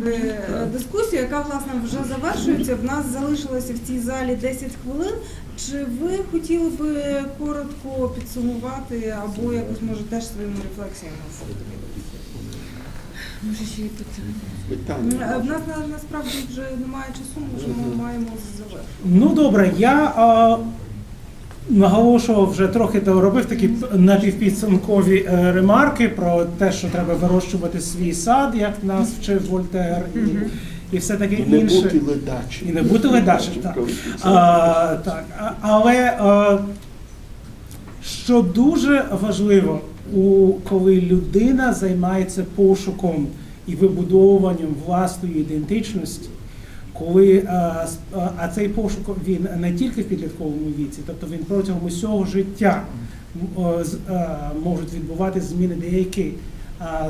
продовжити е, дискусію, яка власне вже завершується. В нас залишилося в цій залі 10 хвилин. Чи ви хотіли би коротко підсумувати або якось може теж своїми рефлексіями? Може, ще й питання. Питання. Е, В нас на- насправді вже немає часу, може ми маємо завершити. Ну добре, я а, наголошував вже трохи та робив такі п- напівпідсумкові е, ремарки про те, що треба вирощувати свій сад, як нас вчив Вольтер, і, і все таке І не інше. бути ледачим. І не бути ледачим, так. А, так. Але а, що дуже важливо, у, коли людина займається пошуком і вибудовуванням власної ідентичності, коли а, а, а цей пошук він не тільки в підлітковому віці, тобто він протягом усього життя о, можуть відбуватися зміни деякі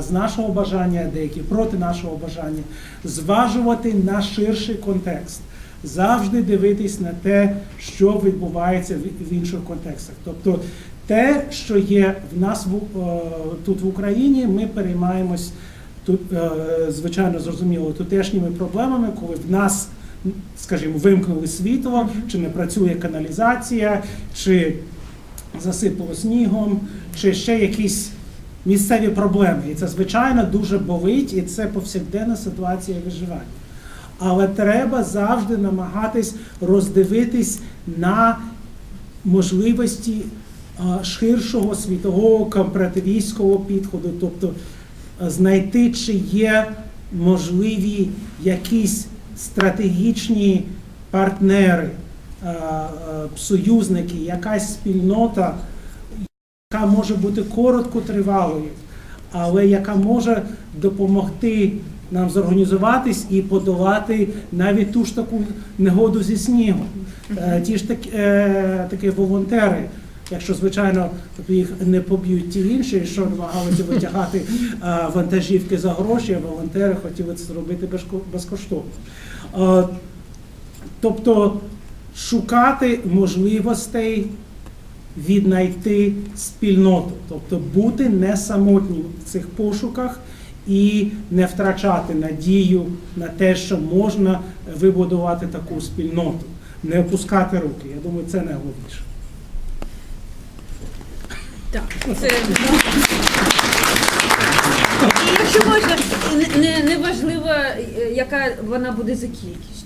з нашого бажання, деякі проти нашого бажання, зважувати на ширший контекст, завжди дивитись на те, що відбувається в- інших контекстах. Тобто те, що є в нас в, е, тут в Україні, ми переймаємось тут, е, звичайно, зрозуміло, тутешніми проблемами, коли в нас, скажімо, вимкнули світло, чи не працює каналізація, чи засипало снігом, чи ще якісь місцеві проблеми. І це, звичайно, дуже болить, і це повсякденна ситуація виживання. Але треба завжди намагатись роздивитись на можливості ширшого світового компаративістського підходу, тобто знайти, чи є можливі якісь стратегічні партнери, а, а, союзники, якась спільнота, яка може бути короткотривалою, але яка може допомогти нам зорганізуватись і подолати навіть ту ж таку негоду зі снігом. Е, Ті ж такі, е, такі волонтери, якщо звичайно тобто їх не поб'ють ті інші, що намагалися витягати е, вантажівки за гроші, а волонтери хотіли це зробити безкоштовно. Е, Тобто шукати можливостей віднайти спільноту, тобто бути не самотнім в цих пошуках і не втрачати надію на те, що можна вибудувати таку спільноту, не опускати руки. Я думаю, це найголовніше. Так, це і якщо можна, не, не, важливо, яка вона буде за кількістю.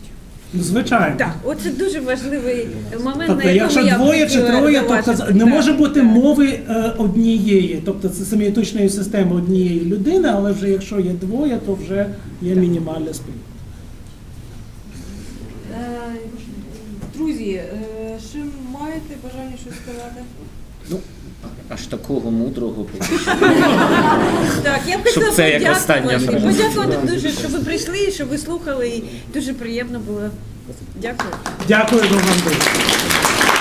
Ну, Звичайно. Так, оце дуже важливий момент, Тобто, на якому якщо я двоє чи троє, тобто не Так, може бути так. мови е, однієї, тобто це семіотичної системи однієї людини, але вже якщо є двоє, то вже є мінімальна спільнота. Е, Друзі, е, ще маєте бажання щось сказати? Ну, аж такого мудрого Так, я б Щоб хотіла це як остання подякувати. фраза. Подякувати дуже, що ви прийшли, що ви слухали, і дуже приємно було. Дякую. Дякую вам дуже.